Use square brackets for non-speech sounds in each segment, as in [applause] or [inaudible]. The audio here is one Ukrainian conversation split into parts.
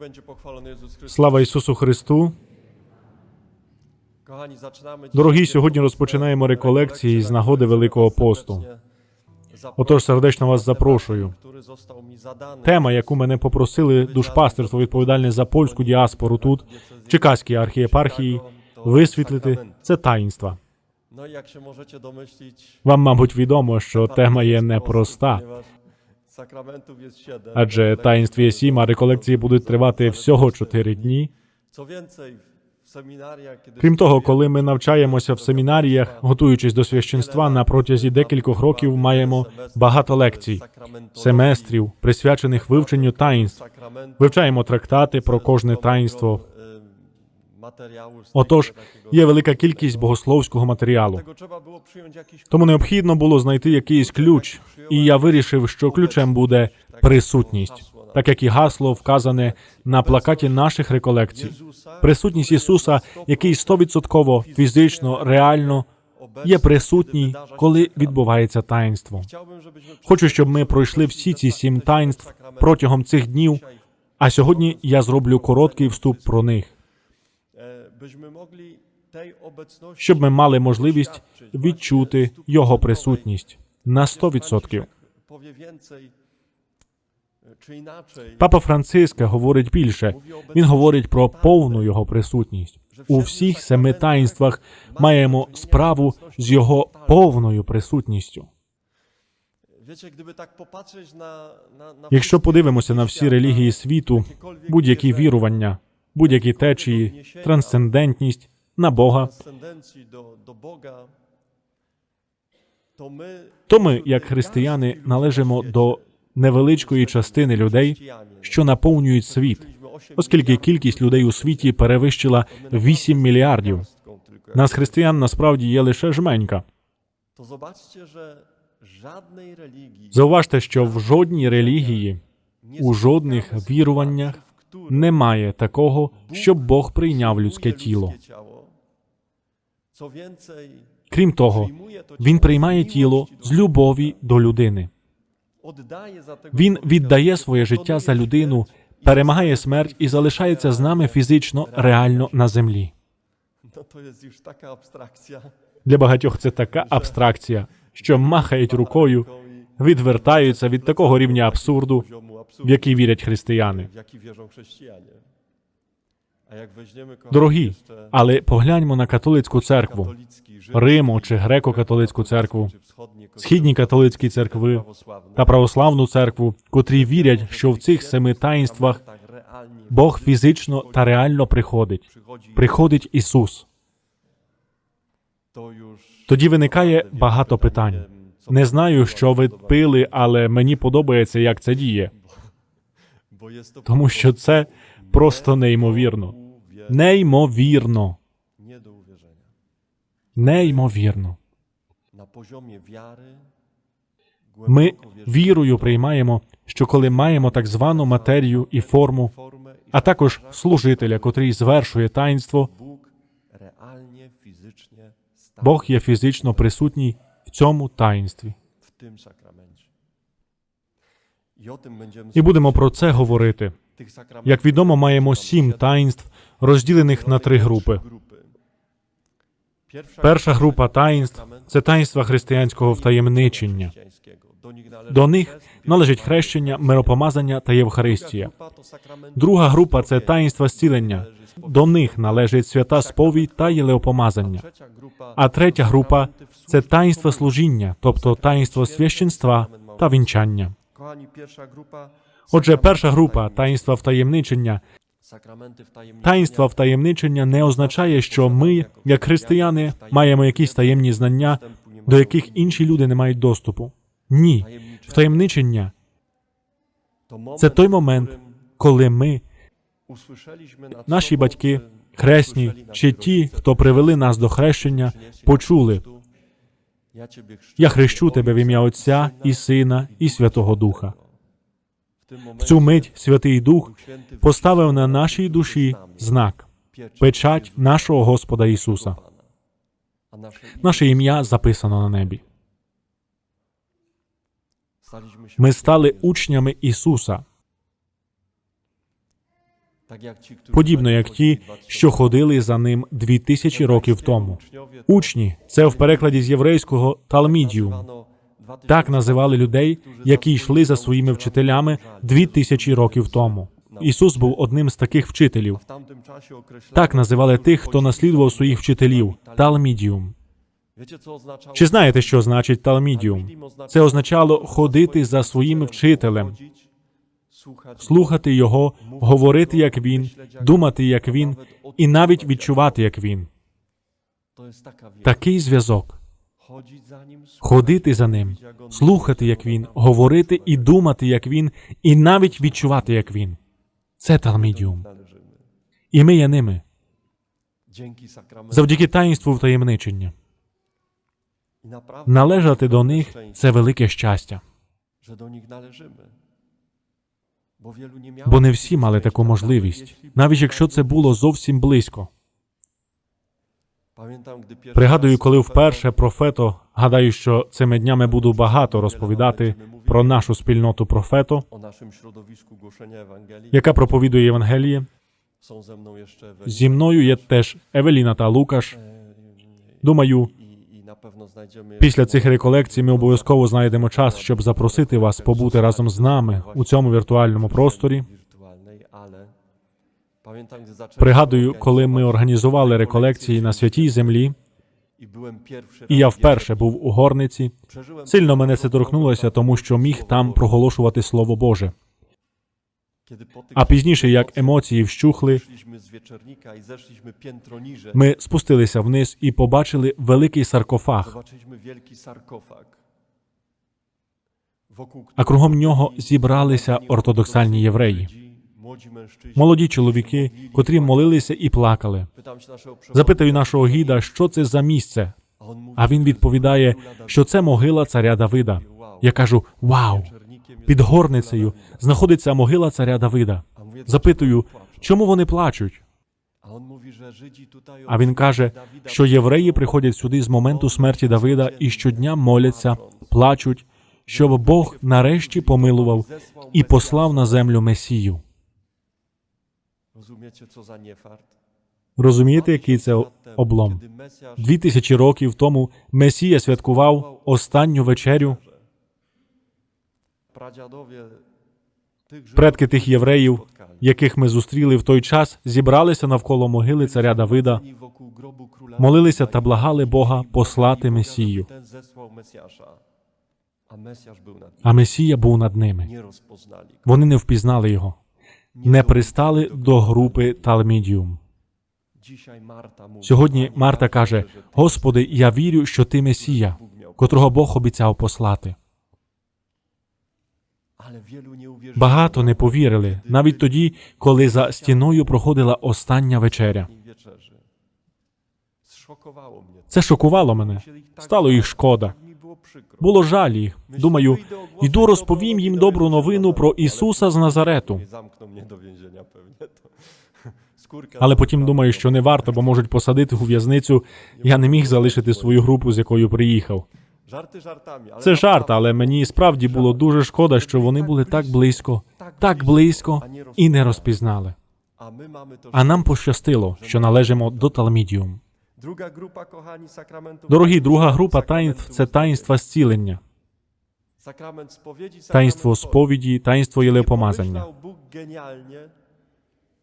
będzie pochwalony Jezus Chrystus. Слава Ісусу Христу! Kochani, zaczynamy Дорогі, сьогодні розпочинаємо реколекції з нагоди Великого посту. Отож, сердечно вас запрошую. Тема, яку мене попросили душпастерство відповідальне за польську діаспору тут, Чекаській архієпархії, висвітлити це таїнства. Możecie domyślić, Вам, мабуть, відомо, що тема є непроста, адже таїнств є сім, а реколекції будуть тривати всього чотири дні. Крім того, коли ми навчаємося в семінаріях, готуючись до священства, на протязі декількох років маємо багато лекцій, семестрів, присвячених вивченню таїнств. Вивчаємо трактати про кожне таїнство. Отож, є велика кількість богословського матеріалу. Тому необхідно було знайти якийсь ключ, і я вирішив, що ключем буде присутність, так як і гасло вказане на плакаті наших реколекцій. Присутність Ісуса, який стовідсотково фізично, реально є присутній, коли відбувається таїнство. Хочу, щоб ми пройшли всі ці сім таїнств протягом цих днів. А сьогодні я зроблю короткий вступ про них, щоб ми мали можливість відчути його присутність на 100%. powie więcej e, czy inaczej. Папа Франциска говорить більше. Він говорить про повну його присутність. У всіх семи таїнствах маємо справу з його повною присутністю. Якщо подивимося на всі релігії світу, будь-які вірування, будь-які течії, трансцендентність на Бога, то ми, як християни, належимо до невеличкої частини людей, що наповнюють світ, оскільки кількість людей у світі перевищила 8 мільярдів. Нас, християн, насправді є лише жменька. Зауважте, що в жодній релігії, у жодних віруваннях немає такого, щоб Бог прийняв людське тіло. Крім того, Він приймає тіло з любові до людини. Він віддає своє життя за людину, перемагає смерть і залишається з нами фізично, реально на землі. Для багатьох це така абстракція, що махають рукою, відвертаються від такого рівня абсурду, в який вірять християни. Дорогі, але погляньмо на католицьку церкву, Риму чи греко-католицьку церкву, східні католицькі церкви та православну церкву, котрі вірять, що в цих семи таїнствах Бог фізично та реально приходить. Приходить Ісус. Тоді виникає багато питань. Не знаю, що ви пили, але мені подобається, як це діє, тому що це просто неймовірно. Неймовірно. Неймовірно. Ми вірою приймаємо, що коли маємо так звану матерію і форму, а також служителя, котрий звершує таїнство, Бог є фізично присутній в цьому таїнстві. І будемо про це говорити. Як відомо, маємо сім таїнств, розділених на три групи. Перша група таїнств це таїнства християнського втаємничення. До них належить хрещення, миропомазання та Євхаристія. Друга група це таїнства зцілення. До них належить свята сповідь та єлеопомазання. А третя група це таїнство служіння, тобто таїнство священства та вінчання. Отже, перша група таїнства втаємничення. Таїнства втаємничення не означає, що ми, як християни, маємо якісь таємні знання, до яких інші люди не мають доступу. Ні, втаємничення це той момент, коли ми, наші батьки, хресні чи ті, хто привели нас до хрещення, почули. Я хрещу тебе в ім'я Отця і Сина і Святого Духа. В цю мить Святий Дух поставив на нашій душі знак, печать нашого Господа Ісуса. Наше ім'я записано на небі. Ми стали учнями Ісуса. Подібно як ті, що ходили за ним дві тисячі років тому. Учні це в перекладі з єврейського талмідіум. Так називали людей, які йшли за своїми вчителями дві тисячі років тому. Ісус був одним з таких вчителів. Так називали тих, хто наслідував своїх вчителів талмідіум. Чи знаєте, що значить талмідіум? Це означало ходити за своїм вчителем, слухати його, говорити як він, думати як він, і навіть відчувати як він. Такий зв'язок. Ходити за ним, слухати як він, говорити і думати як він, і навіть відчувати як він. Це талмідіум. І ми є ними завдяки таїнству втаємничення. Належати до них це велике щастя, бо не всі мали таку можливість, навіть якщо це було зовсім близько. Пригадую, коли вперше профето, гадаю, що цими днями буду багато розповідати про нашу спільноту профето, яка проповідує Євангеліє. Зі мною є теж Евеліна та Лукаш. Думаю, після цих реколекцій ми обов'язково знайдемо час, щоб запросити вас побути разом з нами у цьому віртуальному просторі. Пригадую, коли ми організували реколекції на святій землі, і я вперше був у горниці. Сильно мене це торкнулося, тому що міг там проголошувати Слово Боже. А пізніше, як емоції вщухли, ми спустилися вниз і побачили великий саркофаг, а кругом нього зібралися ортодоксальні євреї, молоді чоловіки, котрі молилися і плакали. Запитую нашого гіда, що це за місце. А він відповідає, що це могила царя Давида. Я кажу: Вау! Під горницею знаходиться могила царя Давида. Запитую, чому вони плачуть? А він каже, що євреї приходять сюди з моменту смерті Давида і щодня моляться, плачуть, щоб Бог нарешті помилував і послав на землю Месію. Розумієте, який це облом? Дві тисячі років тому Месія святкував останню вечерю. Предки тих євреїв, яких ми зустріли в той час, зібралися навколо могили царя Давида, молилися та благали Бога послати Месію. А Месія був над ними. Вони не впізнали його, не пристали до групи Талмідіум. Сьогодні Марта каже: Господи, я вірю, що ти Месія, котрого Бог обіцяв послати. Багато не повірили, навіть тоді, коли за стіною проходила остання вечеря. Це шокувало мене. Стало їх шкода. Було жаль їх. Думаю, йду розповім їм добру новину про Ісуса з Назарету. Але потім думаю, що не варто, бо можуть посадити у в'язницю. Я не міг залишити свою групу, з якою приїхав. Жарти жартами, але Це жарт, але мені справді було дуже шкода, що вони були так близько, так близько і не розпізнали. А нам пощастило, що належимо до Талмідіум. Дорогі, друга група таїнств це таїнства зцілення, таїнство сповіді, таїнство єлепомазання.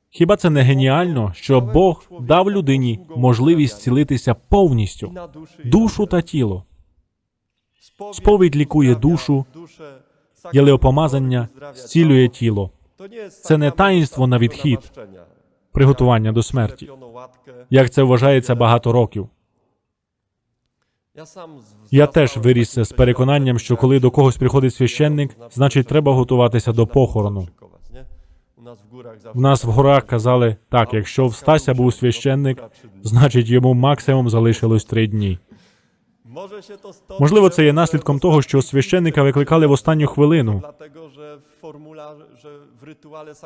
Хіба це не геніально, що Бог дав людині можливість зцілитися повністю? Душу та тіло? Сповідь лікує душу, Єлеопомазання зцілює тіло, Це не таїнство на відхід, приготування до смерті, як це вважається багато років. Я теж зростав виріс з переконанням, що коли до когось приходить священник, значить треба готуватися до похорону. В нас в горах казали, так, якщо в Стася був священник, значить йому максимум залишилось три дні. Можливо, це є наслідком того, що священника викликали в останню хвилину.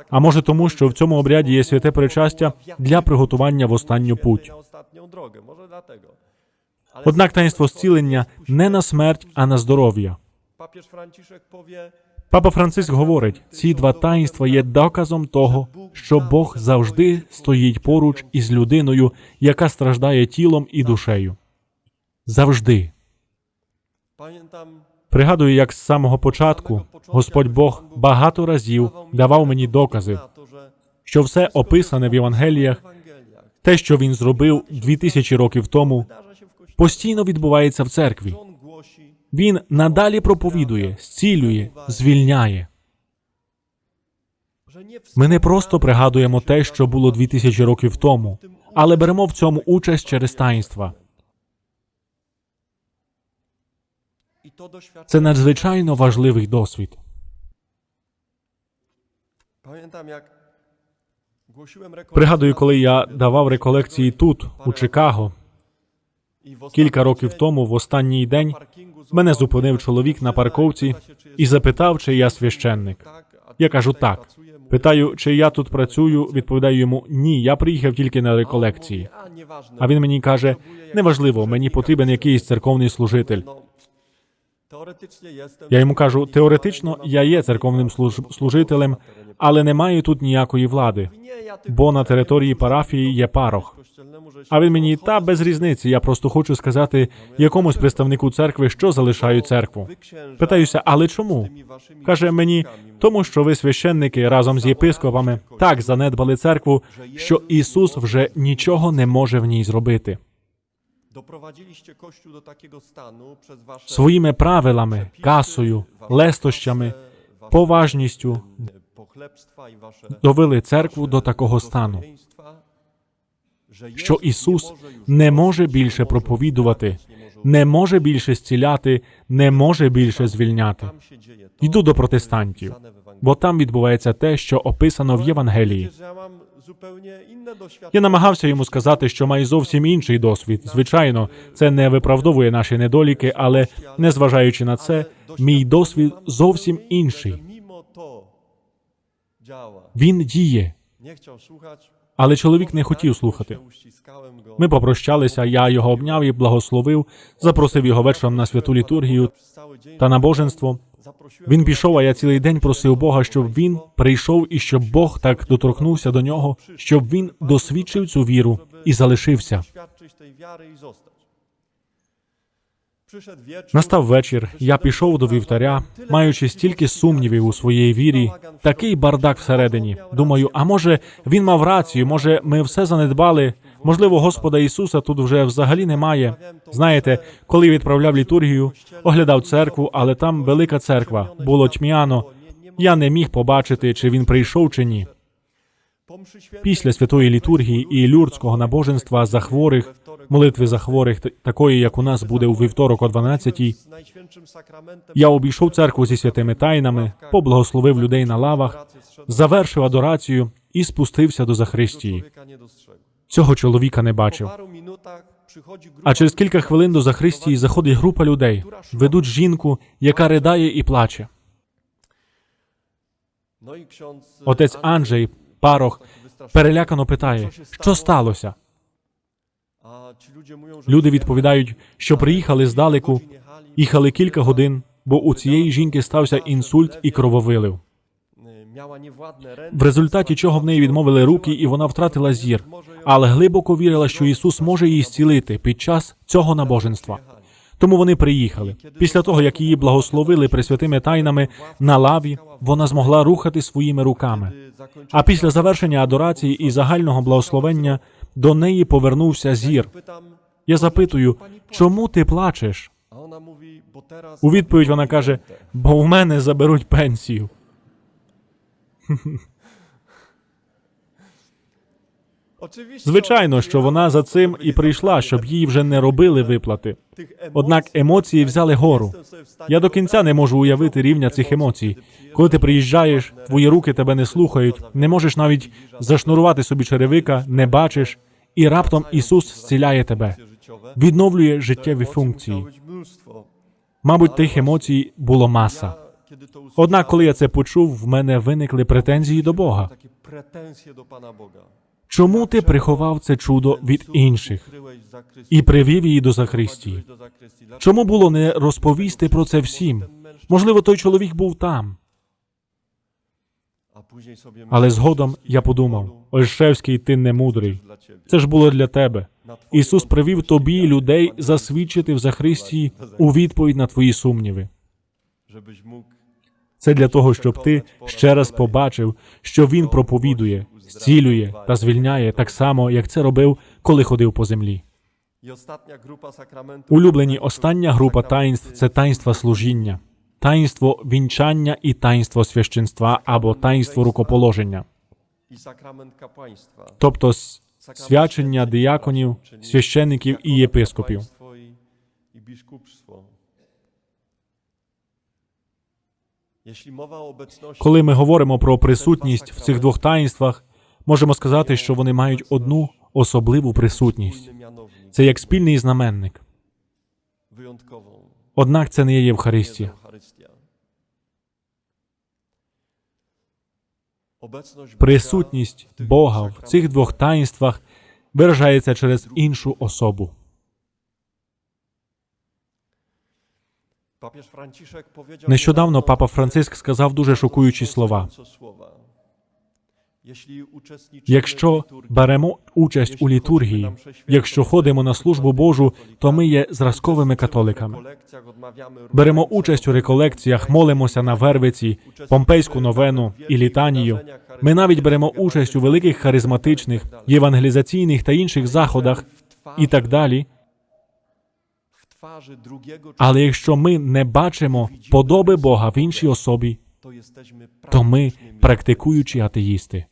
А може тому, що в цьому обряді є святе причастя для приготування в останню путь. Однак таїнство зцілення не на смерть, а на здоров'я. Папа Франциск говорить, ці два таїнства є доказом того, що Бог завжди стоїть поруч із людиною, яка страждає тілом і душею. Завжди. Пригадую, як з самого початку Господь Бог багато разів давав мені докази, що все описане в Євангеліях, те, що він зробив дві тисячі років тому, постійно відбувається в церкві. Він надалі проповідує, зцілює, звільняє. Ми не просто пригадуємо те, що було дві тисячі років тому, але беремо в цьому участь через таїнства. Це надзвичайно важливий досвід. Пригадую, коли я давав реколекції тут, у Чикаго, кілька років тому, в останній день, мене зупинив чоловік на парковці і запитав, чи я священник. Я кажу так. Питаю, чи я тут працюю. Відповідаю йому ні, я приїхав тільки на реколекції. А він мені каже: неважливо, мені потрібен якийсь церковний служитель. Я йому кажу, теоретично я є церковним служителем, але не маю тут ніякої влади. Бо на території парафії є парох. А він мені та без різниці. Я просто хочу сказати якомусь представнику церкви, що залишаю церкву. Питаюся, але чому? Каже мені, тому що ви священники разом з єпископами так занедбали церкву, що Ісус вже нічого не може в ній зробити. Своїми правилами, касою, лестощами, поважністю довели церкву до такого стану, що Ісус не може більше проповідувати, не може більше зціляти, не може більше звільняти. Йду до протестантів, бо там відбувається те, що описано в Євангелії. Я намагався йому сказати, що має зовсім інший досвід. Звичайно, це не виправдовує наші недоліки, але незважаючи на це, мій досвід зовсім інший. Він діє, не хотів słuchać. Але чоловік не хотів слухати. Ми попрощалися, я його обняв і благословив, запросив його вечором на святу літургію та набоженство. zaprosiłem Він пішов, а я цілий день просив Бога, щоб він прийшов і щоб Бог так доторкнувся до нього, щоб він досвідчив цю віру і залишився. Настав вечір. Я пішов до вівтаря, маючи стільки сумнівів у своїй вірі, такий бардак всередині. Думаю, а може він мав рацію, може ми все занедбали. Можливо, Господа Ісуса тут вже взагалі немає. Знаєте, коли відправляв літургію, оглядав церкву, але там велика церква, було тьмяно. Я не міг побачити, чи він прийшов чи ні. Після святої літургії і люрдського набоженства за хворих, молитви за хворих, такої, як у нас буде у вівторок о 12-й, z Najświętszym Sakramentem я обійшов церкву зі святими тайнами, поблагословив людей на лавах, завершив адорацію і спустився до Захристії. Цього чоловіка не бачив. А через кілька хвилин до Захристії заходить група людей, ведуть жінку, яка ридає і плаче. Отець Анджей, парох, перелякано питає, що сталося. Люди відповідають, що приїхали здалеку, їхали кілька годин, бо у цієї жінки стався інсульт і крововилив. в результаті чого в неї відмовили руки, і вона втратила зір, але глибоко вірила, що Ісус може її зцілити під час цього набоженства. Тому вони приїхали. Після того, як її благословили пресвятими тайнами на лаві, вона змогла рухати своїми руками. А після завершення адорації і загального благословення до неї повернувся зір. Я запитую, чому ти плачеш? У відповідь вона каже: бо у мене заберуть пенсію. Звичайно, що вона за цим і прийшла, щоб їй вже не робили виплати. Однак емоції взяли гору. Я до кінця не можу уявити рівня цих емоцій. Коли ти приїжджаєш, твої руки тебе не слухають, не можеш навіть зашнурувати собі черевика, не бачиш, і раптом Ісус зціляє тебе, відновлює життєві функції. Мабуть, тих емоцій було маса. Однак, коли я це почув, в мене виникли претензії до Бога. Чому ти приховав це чудо від інших і привів її до Захристії? Чому було не розповісти про це всім? Можливо, той чоловік був там. Але згодом я подумав: Ольшевський, ти не мудрий. Це ж було для тебе. Ісус привів тобі людей засвідчити в Захристі у відповідь на твої сумніви. Це для того, щоб ти ще раз побачив, що він проповідує, зцілює та звільняє так само, як це робив, коли ходив по землі. Улюблені остання група таїнств це таїнства служіння, таїнство вінчання і таїнство священства або таїнство рукоположення, тобто свячення дияконів, священиків і єпископів. Коли ми говоримо про присутність в цих двох таїнствах, можемо сказати, що вони мають одну особливу присутність. Це як спільний знаменник. Однак це не є Євхаристія. Присутність Бога в цих двох таїнствах виражається через іншу особу. Нещодавно папа Франциск сказав дуже шокуючі слова. Якщо беремо участь у літургії, якщо ходимо на службу Божу, то ми є зразковими католиками. Беремо участь у реколекціях, молимося на Вервиці, помпейську новену і літанію. Ми навіть беремо участь у великих харизматичних, євангелізаційних та інших заходах і так далі. Але якщо ми не бачимо подоби Бога в іншій особі, то ми практикуючі атеїсти.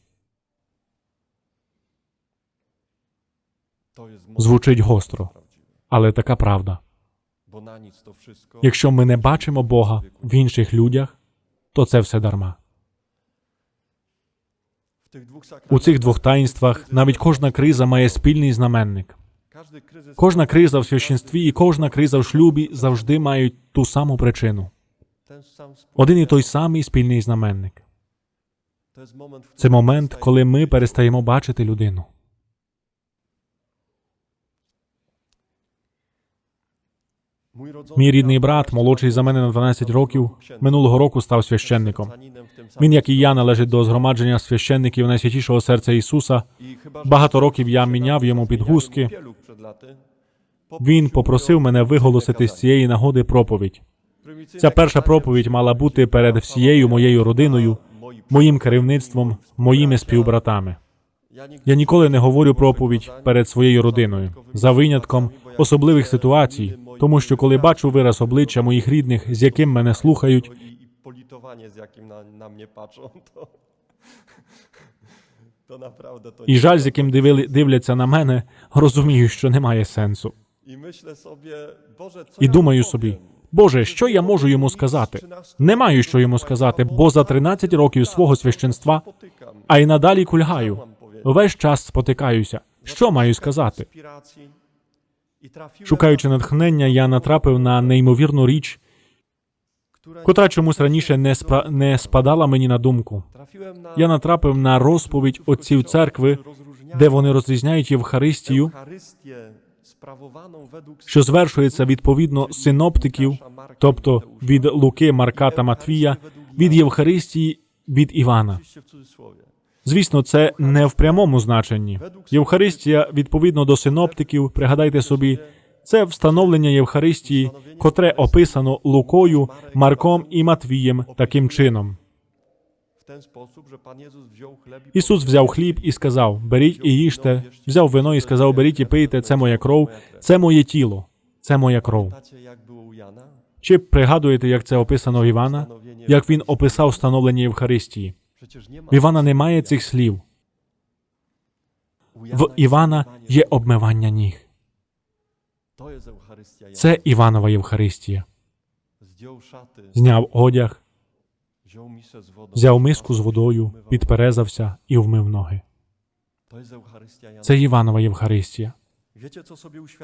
Звучить гостро, але така правда. Якщо ми не бачимо Бога в інших людях, то це все дарма. У цих двох таїнствах навіть кожна криза має спільний знаменник. Кожна криза в священстві і кожна криза в шлюбі завжди мають ту саму причину. Один і той самий спільний знаменник. Це момент, коли ми перестаємо бачити людину. Мій рідний брат, молодший за мене на 12 років, минулого року став священником. Він, як і я, належить до згромадження священників Найсвятішого серця Ісуса. Багато років я міняв йому підгузки. Він попросив мене виголосити з цієї нагоди проповідь. Ця перша проповідь мала бути перед всією моєю родиною, моїм керівництвом, моїми співбратами. Я ніколи не говорю проповідь перед своєю родиною за винятком особливих ситуацій, тому що коли бачу вираз обличчя моїх рідних, з яким мене слухають, mnie patrzą, to, to і жаль, з яким дивили, дивляться на мене, розумію, що немає сенсу. І думаю собі? Боже, що я можу йому сказати? Не маю що йому сказати, бо за 13 років свого священства, а й надалі кульгаю. Весь час спотикаюся. Що маю сказати? Шукаючи натхнення, я натрапив на неймовірну річ, котра чомусь раніше не, спра... не спадала мені на думку. Я натрапив на розповідь отців церкви, де вони розрізняють Євхаристію, що звершується відповідно синоптиків, тобто від Луки, Марка та Матвія, від Євхаристії від Івана. Звісно, це не в прямому значенні. Євхаристія, відповідно до синоптиків, пригадайте собі, це встановлення Євхаристії, котре описано Лукою, Марком і Матвієм таким чином. Ісус взяв хліб і сказав: Беріть і їжте, взяв вино і сказав: Беріть і пийте, це моя кров, це моє тіло, це моя кров. Чи пригадуєте, як це описано в Івана? Як він описав встановлення Євхаристії? В Івана немає цих слів. В Івана є обмивання ніг. Це Іванова Євхаристія. Зняв одяг, взяв миску з водою, підперезався і вмив ноги. Це Іванова Євхаристія.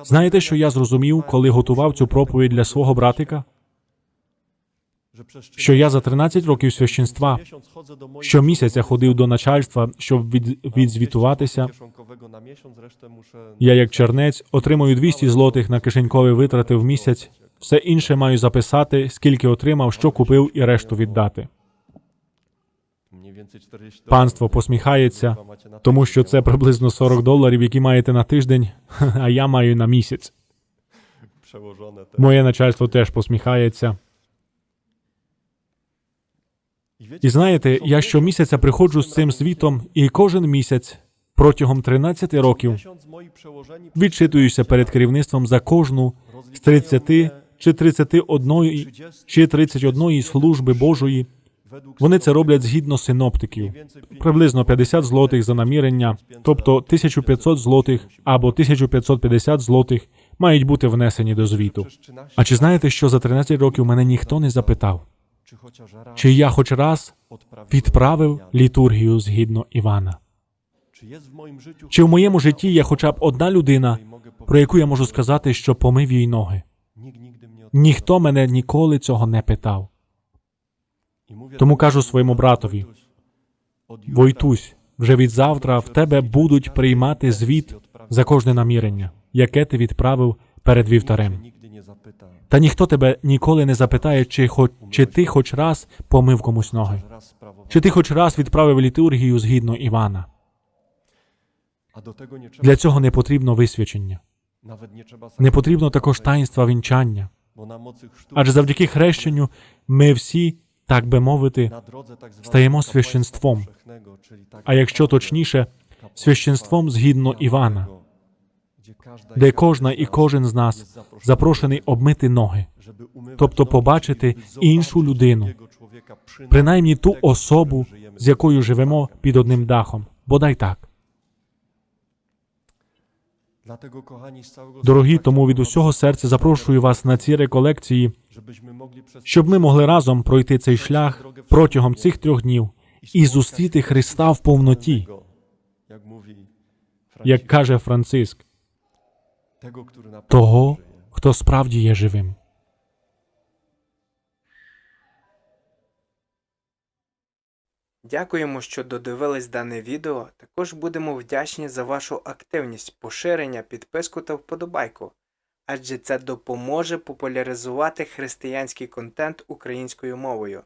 Знаєте, що я зрозумів, коли готував цю проповідь для свого братика? Що я за 13 років священства щомісяця ходив до начальства, щоб від, відзвітуватися. Я, як чернець, отримую 200 злотих на кишенькові витрати в місяць. Все інше маю записати, скільки отримав, що купив і решту віддати. Панство посміхається, тому що це приблизно 40 доларів, які маєте на тиждень, [laughs] а я маю на місяць. Моє начальство теж посміхається. І знаєте, я щомісяця приходжу з цим звітом, і кожен місяць протягом 13 років відчитуюся перед керівництвом за кожну з 30 чи 31 чи 31 служби Божої. Вони це роблять згідно синоптиків. Приблизно 50 злотих за намірення, тобто 1500 злотих або 1550 злотих мають бути внесені до звіту. А чи знаєте, що за 13 років мене ніхто не запитав, чи я хоч раз відправив літургію згідно Івана? Чи в моєму житті є хоча б одна людина, про яку я можу сказати, що помив їй ноги? Ніхто мене ніколи цього не питав. Тому кажу своєму братові, Войтусь, вже від завтра в тебе будуть приймати звіт за кожне намірення, яке ти відправив перед вівтарем. Та ніхто тебе ніколи не запитає, чи, хоч, чи ти хоч раз помив комусь ноги, чи ти хоч раз відправив літургію згідно Івана. Для цього не потрібно висвячення, не потрібно також таїнства вінчання, адже завдяки хрещенню ми всі, так би мовити, стаємо священством. а якщо точніше, священством згідно Івана, де кожна і кожен з нас запрошений обмити ноги, тобто побачити іншу людину, принаймні ту особу, з якою живемо під одним дахом. Бодай так. Дорогі, тому від усього серця запрошую вас на ці реколекції, щоб ми могли разом пройти цей шлях протягом цих трьох днів і зустріти Христа в повноті, як каже Франциск, того, хто справді є живим. Дякуємо, що додивились дане відео. Також будемо вдячні за вашу активність, поширення, підписку та вподобайку, адже це допоможе популяризувати християнський контент українською мовою.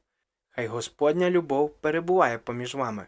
Хай Господня любов перебуває поміж вами.